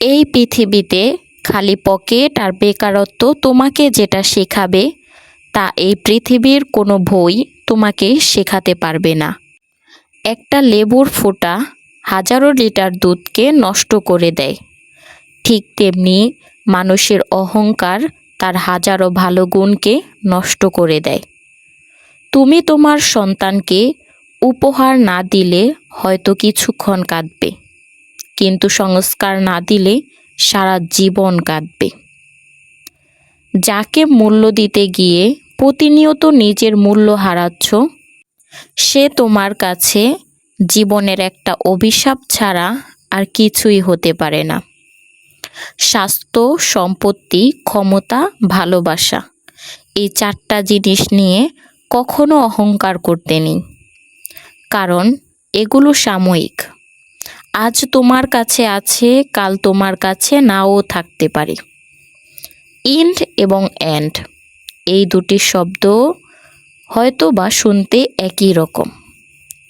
এই পৃথিবীতে খালি পকেট আর বেকারত্ব তোমাকে যেটা শেখাবে, তা এই পৃথিবীর কোনো বই তোমাকে শেখাতে পারবে না। একটা লেবুর ফোঁটা হাজারো লিটার দুধকে নষ্ট করে দেয়। ঠিক তেমনি মানুষের অহংকার তার হাজারো ভালো গুণকে নষ্ট করে দেয়। তুমি তোমার সন্তানকে উপহার না দিলে হয়তো কিছুক্ষণ কাঁদবে। কিন্তু সংস্কার না দিলে সারা জীবন কাঁদবে। যাকে মূল্য দিতে গিয়ে প্রতিনিয়ত নিজের মূল্য হারাচ্ছ, সে তোমার কাছে জীবনের একটা অভিশাপ ছাড়া আর কিছুই হতে পারে না। স্বাস্থ্য, সম্পত্তি, ক্ষমতা, ভালোবাসা, এই চারটা জিনিস নিয়ে কখনো অহংকার করতে নেই। কারণ এগুলো সাময়িক। আজ তোমার কাছে আছে, কাল তোমার কাছে নাও থাকতে পারে। ইন্ড এবং অ্যান্ড, এই দুটি শব্দ হয়তো বা শুনতে একই রকম,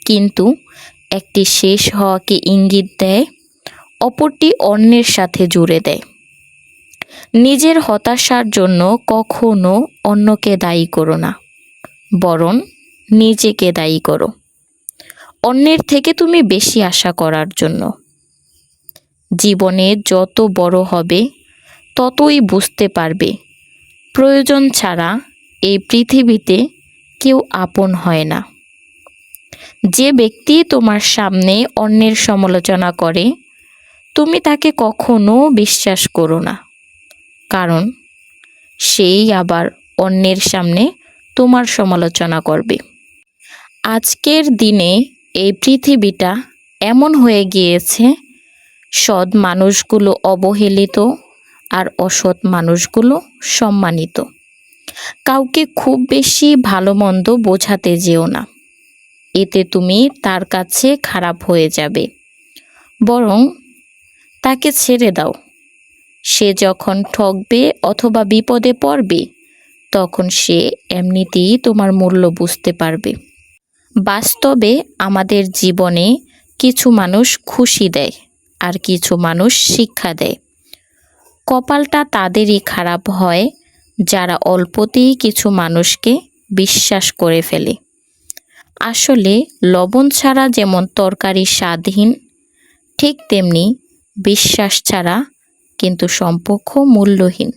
কিন্তু একটি শেষ হওয়াকে ইঙ্গিত দেয়, অপরটি অন্যের সাথে জুড়ে দেয়। নিজের হতাশার জন্য কখনো অন্যকে দায়ী করো না, বরং নিজেকে দায়ী করো। অন্যের থেকে তুমি বেশি আশা করার জন্য। জীবনে যত বড় হবে, ততই বুঝতে পারবে। প্রয়োজন ছাড়া এই পৃথিবীতে কেউ আপন হয় না। যে ব্যক্তি তোমার সামনে অন্যের সমালোচনা করে, তুমি তাকে কখনো বিশ্বাস করো না। কারণ, সেই আবার অন্যের সামনে তোমার সমালোচনা করবে। আজকের দিনে এই পৃথিবীটা এমন হয়ে গিয়েছে, সৎ মানুষগুলো অবহেলিত আর অসৎ মানুষগুলো সম্মানিত। কাউকে খুব বেশি ভালো মন্দ বোঝাতে যেও না। এতে তুমি তার কাছে খারাপ হয়ে যাবে। বরং তাকে ছেড়ে দাও। সে যখন ঠকবে অথবা বিপদে পড়বে, তখন সে এমনিতেই তোমার মূল্য বুঝতে পারবে। বাস্তবে আমাদের জীবনে কিছু মানুষ খুশি দেয় আর কিছু মানুষ শিক্ষা দেয়। কপালটা তাদেরই খারাপ হয় যারা অল্পতেই কিছু মানুষকে বিশ্বাস করে ফেলে। আসলে লবণ ছাড়া যেমন তরকারি স্বাদহীন, ঠিক তেমনি বিশ্বাস ছাড়া কিন্তু সম্পর্ক মূল্যহীন।